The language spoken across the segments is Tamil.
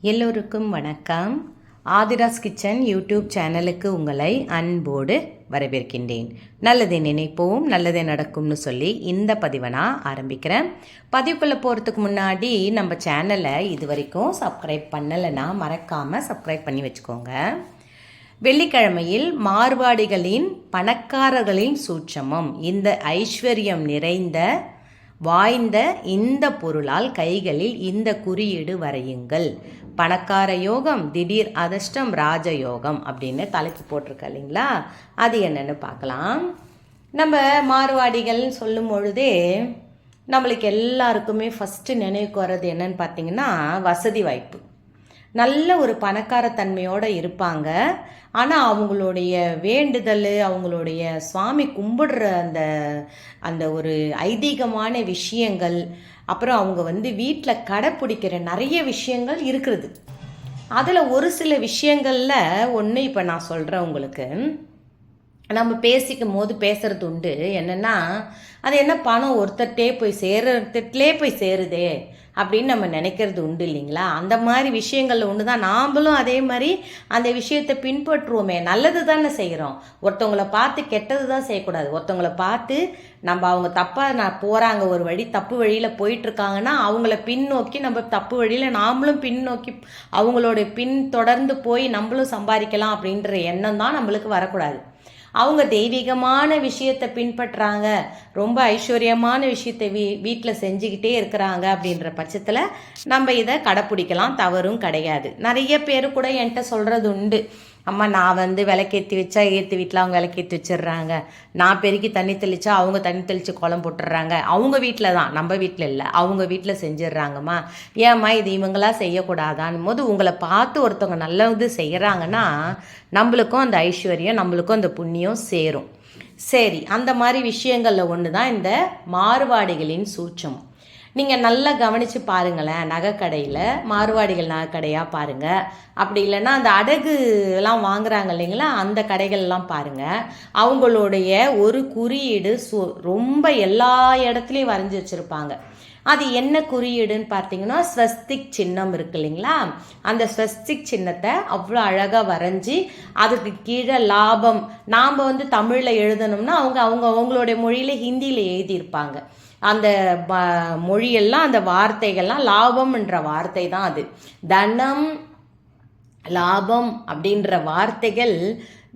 எல்லோருக்கும் வணக்கம். ஆதிராஸ் கிச்சன் யூடியூப் சேனலுக்கு உங்களை அன்போடு வரவேற்கின்றேன். நல்லதை நினைப்போம் நல்லதே நடக்கும்னு சொல்லி இந்த பதிவை நான் ஆரம்பிக்கிறேன். பதிவுக்குள்ளே போகிறதுக்கு முன்னாடி நம்ம சேனலை இது வரைக்கும் சப்ஸ்கிரைப் பண்ணலைன்னா மறக்காமல் சப்ஸ்கிரைப் பண்ணி வச்சுக்கோங்க. வெள்ளிக்கிழமையில் மார்வாடிகளின் பணக்காரர்களின் சூட்சமம் இந்த ஐஸ்வர்யம் நிறைந்த வாய்ந்த இந்த பொருளால் கைகளில் இந்த குறியீடு வரையுங்கள். பணக்கார யோகம் திடீர் அதிர்ஷ்டம் ராஜயோகம் அப்படின்னு தலைப்பு போட்டிருக்க இல்லைங்களா? அது என்னென்னு பார்க்கலாம். நம்ம மாறுவாடிகள்னு சொல்லும் பொழுதே நம்மளுக்கு எல்லாருக்குமே ஃபஸ்ட்டு நினைவுக்கு வர்றது என்னன்னு பார்த்தீங்கன்னா வசதி வாய்ப்பு. நல்ல ஒரு பணக்கார தன்மையோடு இருப்பாங்க. ஆனால் அவங்களுடைய வேண்டுதல் அவங்களுடைய சுவாமி கும்பிடுற அந்த அந்த ஒரு ஐதீகமான விஷயங்கள் அப்புறம் அவங்க வந்து வீட்டில் கடைப்பிடிக்கிற நிறைய விஷயங்கள் இருக்கிறது. அதில் ஒரு சில விஷயங்களில் ஒன்று இப்போ நான் சொல்கிறேன் உங்களுக்கு. நம்ம பேசிக்கும் போது பேசுறது உண்டு. என்னென்னா அது என்ன பணம் ஒருத்தர்கிட்டே போய் சேர்றதுலே போய் சேருதே. அப்படின்னு நம்ம நினைக்கிறது உண்டு இல்லைங்களா? அந்த மாதிரி விஷயங்களில் ஒன்று தான் நாம்மளும் அதே மாதிரி அந்த விஷயத்தை பின்பற்றுவோமே. நல்லது தானே செய்கிறோம் ஒருத்தவங்கள பார்த்து கெட்டது தான் செய்யக்கூடாது. ஒருத்தவங்களை பார்த்து நம்ம அவங்க தப்பாக நான் போகிறாங்க ஒரு வழி தப்பு வழியில் போயிட்டுருக்காங்கன்னா அவங்கள பின்னோக்கி நம்ம தப்பு வழியில் நாமளும் பின்னோக்கி அவங்களோட பின் தொடர்ந்து போய் நம்மளும் சம்பாதிக்கலாம் அப்படின்ற எண்ணம் தான் நம்மளுக்கு வரக்கூடாது. அவங்க தெய்வீகமான விஷயத்தை பின்பற்றுறாங்க ரொம்ப ஐஸ்வர்யமான விஷயத்தை வீ வீட்டில் செஞ்சுக்கிட்டே இருக்கிறாங்க அப்படின்ற பட்சத்தில் நம்ம இதை கடைப்பிடிக்கலாம். தவறும் கிடையாது. நிறைய பேர் கூட என்கிட்ட சொல்கிறது உண்டு. அம்மா நான் வந்து விளக்கேற்றி வச்சா ஏற்று வீட்டில் அவங்க விளக்கேற்றி வச்சிடுறாங்க. நான் பெருக்கி தண்ணி தெளிச்சா அவங்க தண்ணி தெளித்து குளம் போட்டுடுறாங்க. அவங்க வீட்டில் தான். நம்ம வீட்டில் இல்லை. அவங்க வீட்டில் செஞ்சிடுறாங்கம்மா. ஏம்மா இது இவங்களா செய்யக்கூடாதான் போது உங்களை பார்த்து ஒருத்தவங்க நல்லது செய்கிறாங்கன்னா நம்மளுக்கும் அந்த ஐஸ்வர்யம் நம்மளுக்கும் அந்த புண்ணியம் சேரும். சரி அந்த மாதிரி விஷயங்களில் ஒன்று தான் இந்த மாறுபாடுகளின் சூட்சம். நீங்கள் நல்லா கவனித்து பாருங்களேன் நகைக்கடையில் மாறுவாடிகள் நகைக்கடையாக பாருங்கள் அப்படி இல்லைன்னா அந்த அடகுலாம் வாங்குறாங்க இல்லைங்களா அந்த கடைகள்லாம் பாருங்கள் அவங்களுடைய ஒரு குறியீடு சு ரொம்ப எல்லா இடத்துலையும் வரைஞ்சி வச்சுருப்பாங்க. அது என்ன குறியீடுன்னு பார்த்தீங்கன்னா ஸ்வஸ்திக் சின்னம் இருக்கு இல்லைங்களா? அந்த ஸ்வஸ்திக் சின்னத்தை அவ்வளோ அழகாக வரைஞ்சி அதுக்கு கீழே லாபம். நாம் வந்து தமிழில் எழுதணும்னா அவங்க அவங்க அவங்களுடைய மொழியில் ஹிந்தியில் எழுதியிருப்பாங்க. அந்த மொழியெல்லாம் அந்த வார்த்தைகள்லாம் லாபம்ன்ற வார்த்தை தான் அது. தனம் லாபம் அப்படின்ற வார்த்தைகள்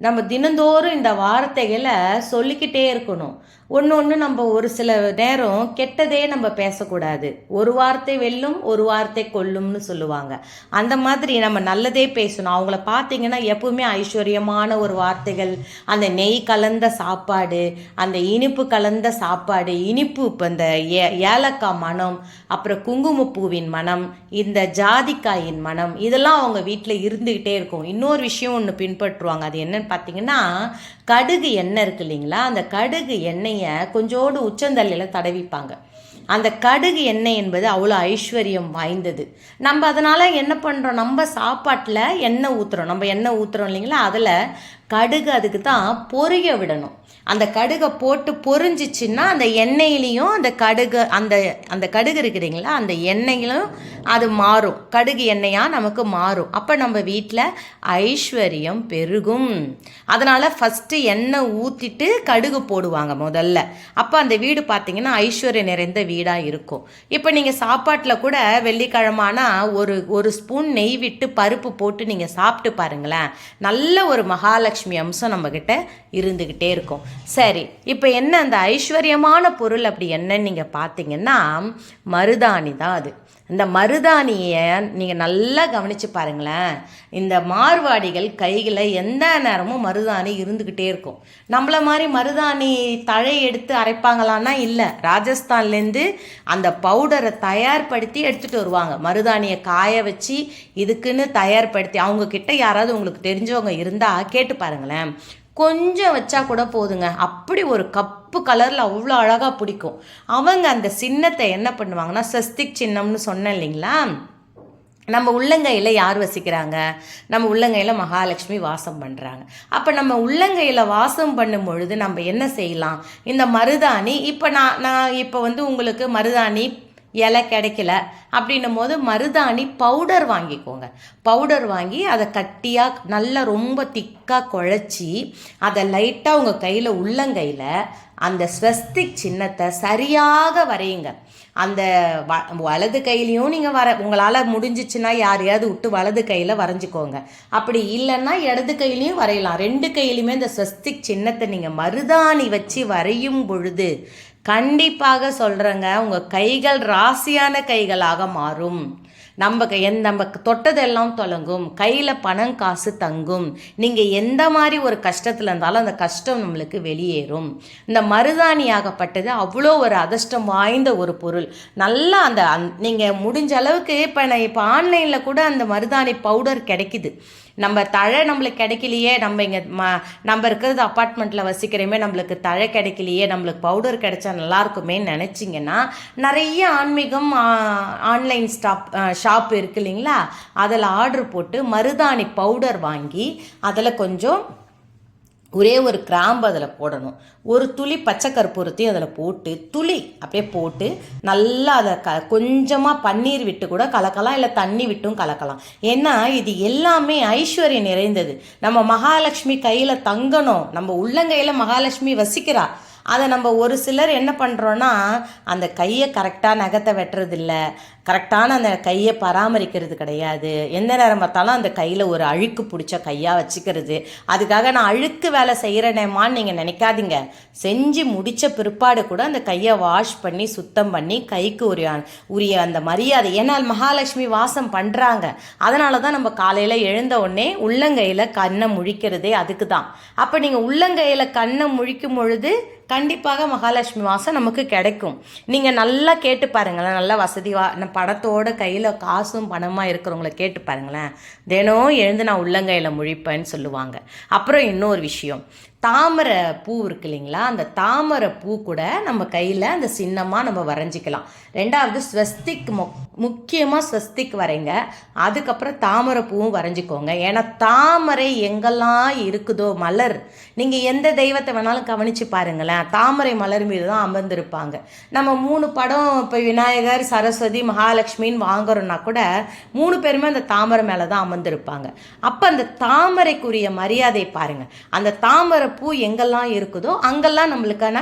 நம்ம தினந்தோறும் இந்த வார்த்தைகளை சொல்லிக்கிட்டே இருக்கணும். ஒன்று ஒன்று நம்ம ஒரு சில நேரம் கெட்டதே நம்ம பேசக்கூடாது. ஒரு வார்த்தை வெல்லும் ஒரு வார்த்தை கொல்லும்னு சொல்லுவாங்க. அந்த மாதிரி நம்ம நல்லதே பேசணும். அவங்கள பார்த்தீங்கன்னா எப்பவுமே ஐஸ்வர்யமான ஒரு வார்த்தைகள். அந்த நெய் கலந்த சாப்பாடு அந்த இனிப்பு கலந்த சாப்பாடு இனிப்பு இப்போ இந்த ஏ ஏலக்காய் மனம் அப்புறம் குங்குமப்பூவின் மனம் இந்த ஜாதிக்காயின் மனம் இதெல்லாம் அவங்க வீட்டில் இருந்துக்கிட்டே இருக்கும். இன்னொரு விஷயம் ஒன்று பின்பற்றுவாங்க. அது என்னன்னு பார்த்தீங்கன்னா கடுகு எண்ணெய் இருக்கு இல்லைங்களா? அந்த கடுகு எண்ணெய் கொஞ்சோடு உச்சந்தல்லையில் தடவிப்பாங்க. அந்த கடுகு எண்ணெய் என்பது அவ்வளோ ஐஸ்வர்யம் வாய்ந்தது. நம்ம அதனால் என்ன பண்ணுறோம் நம்ம சாப்பாட்டில் எண்ணெய் ஊற்றுறோம் நம்ம எண்ணெய் ஊற்றுறோம் இல்லைங்களா? அதில் கடுகு அதுக்கு தான் பொரிய விடணும். அந்த கடுகை போட்டு பொரிஞ்சிச்சின்னா அந்த எண்ணெயிலையும் அந்த கடுகு அந்த அந்த கடுகு இருக்குதுங்களா அந்த எண்ணெயிலும் அது மாறும். கடுகு எண்ணெயாக நமக்கு மாறும். அப்போ நம்ம வீட்டில் ஐஸ்வர்யம் பெருகும். அதனால் ஃபஸ்ட்டு எண்ணெய் ஊற்றிட்டு கடுகு போடுவாங்க முதல்ல. அப்போ அந்த வீடு பார்த்திங்கன்னா ஐஸ்வர்யம் நிறைந்த வீடாக இருக்கும். இப்போ நீங்கள் சாப்பாட்டில் கூட வெள்ளிக்கிழமானா ஒரு ஒரு ஸ்பூன் நெய் விட்டு பருப்பு போட்டு நீங்கள் சாப்பிட்டு பாருங்களேன். நல்ல ஒரு மகாலட்சுமி அம்சம் நம்மக்கிட்ட இருந்துக்கிட்டே இருக்கும். சரி இப்போ என்ன அந்த ஐஸ்வர்யமான பொருள் அப்படி என்னன்னு நீங்கள் பார்த்தீங்கன்னா மருதாணி தான் அது. இந்த மருதாணியை நீங்கள் நல்லா கவனித்து பாருங்களேன். இந்த மார்வாடிகள் கையில் எந்த நேரமும் மருதாணி இருந்துக்கிட்டே இருக்கும். நம்மள மாதிரி மருதாணி தழை எடுத்து அரைப்பாங்களான்னா இல்லை. ராஜஸ்தான்லேருந்து அந்த பவுடரை தயார்படுத்தி எடுத்துகிட்டு வருவாங்க. மருதாணியை காய வச்சு இதுக்குன்னு தயார்படுத்தி அவங்கக்கிட்ட யாராவது உங்களுக்கு தெரிஞ்சவங்க இருந்தால் கேட்டு பாருங்களேன். கொஞ்சம் வச்சா கூட போதுங்க. அப்படி ஒரு கப்பு கலரில் அவ்வளோ அழகாக பிடிக்கும். அவங்க அந்த சின்னத்தை என்ன பண்ணுவாங்கன்னா சஸ்திக் சின்னம்னு சொன்னேன் இல்லைங்களா? நம்ம உள்ளங்கையில் யார் வசிக்கிறாங்க? நம்ம உள்ளங்கையில் மகாலட்சுமி வாசம் பண்ணுறாங்க அப்போ நம்ம உள்ளங்கையில் வாசம் பண்ணும் பொழுது நம்ம என்ன செய்யலாம்? இந்த மருதாணி இப்போ நான் நான் இப்போ வந்து உங்களுக்கு மருதாணி இலை கிடைக்கல அப்படின்னும் போது மருதாணி பவுடர் வாங்கிக்கோங்க. பவுடர் வாங்கி அதை கட்டியாக நல்லா ரொம்ப திக்காக குழச்சி அதை லைட்டாக உங்கள் கையில் உள்ளங்கையில் அந்த ஸ்வஸ்திக் சின்னத்தை சரியாக வரையுங்க. அந்த வ வலது கையிலையும் நீங்கள் வர உங்களால் முடிஞ்சிச்சுன்னா யாரையாவது விட்டு வலது கையில் வரைஞ்சிக்கோங்க. அப்படி இல்லைன்னா இடது கையிலையும் வரையலாம். ரெண்டு கையிலையுமே இந்த ஸ்வஸ்திக் சின்னத்தை நீங்கள் மருதாணி வச்சு வரையும் பொழுது கண்டிப்பாக சொல்கிறேங்க உங்கள் கைகள் ராசியான கைகளாக மாறும். நம்ம கை- நம்ம தொட்டதெல்லாம் தொடங்கும் கையில் பணம் காசு தங்கும். நீங்கள் எந்த மாதிரி ஒரு கஷ்டத்தில் இருந்தாலும் அந்த கஷ்டம் நம்மளுக்கு வெளியேறும். இந்த மருதாணி ஆகப்பட்டது அவ்வளோ ஒரு அதிர்ஷ்டம் வாய்ந்த ஒரு பொருள். நல்லா அந்த அந் நீங்கள் முடிஞ்ச அளவுக்கு இப்போ நான் இப்போ ஆன்லைனில் கூட அந்த மருதாணி பவுடர் கிடைக்குது. நம்ம தழை நம்மளுக்கு கிடைக்கலையே நம்ம இங்கே ம நம்ம இருக்கிறது அப்பார்ட்மெண்ட்டில் வசிக்கிறோமே நம்மளுக்கு தழை கிடைக்கலையே நம்மளுக்கு பவுடர் கிடைச்சா நல்லாயிருக்குமே நினச்சிங்கன்னா நிறைய ஆன்மீகம் ஆன்லைன் ஸ்டாப் ஷாப் இருக்கு இல்லைங்களா? அதில் ஆர்டர் போட்டு மருதாணி பவுடர் வாங்கி அதில் கொஞ்சம் ஒரே ஒரு கிராம்பு அதில் போடணும். ஒரு துளி பச்சை கற்பூரத்தையும் அதில் போட்டு துளி அப்படியே போட்டு நல்லா அதை க கொஞ்சமாக பன்னீர் விட்டு கூட கலக்கலாம் இல்லை தண்ணி விட்டும் கலக்கலாம். ஏன்னா இது எல்லாமே ஐஸ்வர்யம் நிறைந்தது. நம்ம மகாலட்சுமி கையில் தங்கணும். நம்ம உள்ளங்கையில் மகாலட்சுமி வசிக்கிறா. அதை நம்ம ஒரு சிலர் என்ன பண்ணுறோன்னா அந்த கையை கரெக்டாக நகத்தை வெட்டுறதில்ல. கரெக்டான அந்த கையை பராமரிக்கிறது கிடையாது. எந்த நேரம் பார்த்தாலும் அந்த கையில் ஒரு அழுக்கு பிடிச்ச கையாக வச்சுக்கிறது. அதுக்காக நான் அழுக்கு வேலை செய்கிறேனேமான்னு நீங்கள் நினைக்காதீங்க. செஞ்சு முடித்த பிற்பாடு கூட அந்த கையை வாஷ் பண்ணி சுத்தம் பண்ணி கைக்கு உரிய உரிய அந்த மரியாதை. ஏன்னா மகாலட்சுமி வாசம் பண்ணுறாங்க அதனால தான் நம்ம காலையில் எழுந்த உடனே உள்ளங்கையில் கண்ணை முழிக்கிறதே அதுக்கு தான் அப்போ நீங்கள் உள்ளங்கையில் கண்ணை முழிக்கும் பொழுது கண்டிப்பாக மகாலட்சுமி வாசம் நமக்கு கிடைக்கும். நீங்கள் நல்லா கேட்டு பாருங்களேன். நல்லா வசதி வா படத்தோட பணத்தோட கையில் காசும் பணமாக இருக்கிறவங்கள கேட்டு பாருங்களேன். தினம் எழுந்து நான் உள்ளங்கையில் முழிப்பேன்னு சொல்லுவாங்க. அப்புறம் இன்னொரு விஷயம். தாமரை பூ இருக்கு இல்லைங்களா? அந்த தாமரை பூ கூட நம்ம கையில் அந்த சின்னமாக நம்ம வரைஞ்சிக்கலாம். ரெண்டாவது ஸ்வஸ்திக் மொ முக்கியமாக ஸ்வஸ்திக் வரைங்க. அதுக்கப்புறம் தாமரை பூவும் வரைஞ்சிக்கோங்க. ஏன்னா தாமரை எங்கெல்லாம் இருக்குதோ மலர் நீங்கள் எந்த தெய்வத்தை வேணாலும் கவனித்து பாருங்களேன். தாமரை மலர் மீது தான் அமர்ந்திருப்பாங்க. நம்ம மூணு படம் இப்போ விநாயகர் சரஸ்வதி மகாலட்சுமின்னு வாங்குறோம்னா கூட மூணு பேருமே அந்த தாமரை மேலே தான் அமர்ந்திருப்பாங்க. அப்போ அந்த தாமரைக்குரிய மரியாதை பாருங்கள் அந்த தாமரை பூ எங்கெல்லாம் இருக்குதோ அங்கெல்லாம் நம்மளுக்கான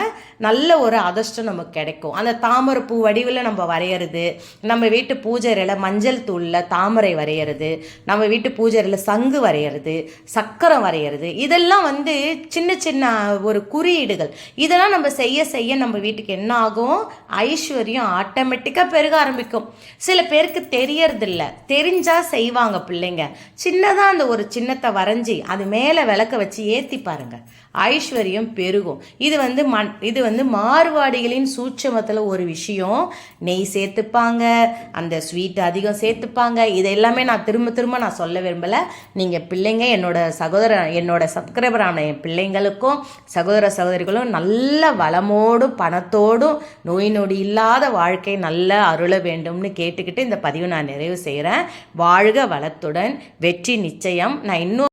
நல்ல ஒரு அதிர்ஷ்டம் நமக்கு கிடைக்கும். அந்த தாமரை பூ வடிவில் நம்ம வரைகிறது நம்ம வீட்டு பூஜைறையில் மஞ்சள் தூளில் தாமரை வரைகிறது நம்ம வீட்டு பூஜைறையில் சங்கு வரைகிறது சக்கரம் வரைகிறது இதெல்லாம் வந்து சின்ன சின்ன ஒரு குறியீடுகள். இதெல்லாம் நம்ம செய்ய செய்ய நம்ம வீட்டுக்கு என்ன ஆகும்? ஐஸ்வர்யம் ஆட்டோமேட்டிக்காக பெருக ஆரம்பிக்கும். சில பேருக்கு தெரியறதில்ல. தெரிஞ்சால் செய்வாங்க பிள்ளைங்க. சின்னதாக அந்த ஒரு சின்னத்தை வரைஞ்சி அது மேலே விளக்க வச்சு ஏற்றி பாருங்கள் ஐஸ்வர்யம் பெருகும். இது வந்து மண் இது வந்து மார்வாடிகளின் சூட்சமத்தில் ஒரு விஷயம். நெய் சேர்த்துப்பாங்க அந்த ஸ்வீட் அதிகம் சேர்த்துப்பாங்க. இது எல்லாமே நான் திரும்ப திரும்ப நான் சொல்ல விரும்பலை. நீங்கள் பிள்ளைங்க என்னோட சகோதர என்னோட சப்ஸ்கிரைபரான என் பிள்ளைங்களுக்கும் சகோதர சகோதரிகளும் நல்ல வளமோடும் பணத்தோடும் நோய் நொடி இல்லாத வாழ்க்கை நல்ல அருள வேண்டும்னு கேட்டுக்கிட்டு இந்த பதிவு நான் நிறைவு செய்கிறேன் வாழ்க வளத்துடன் வெற்றி நிச்சயம். நான் இன்னும்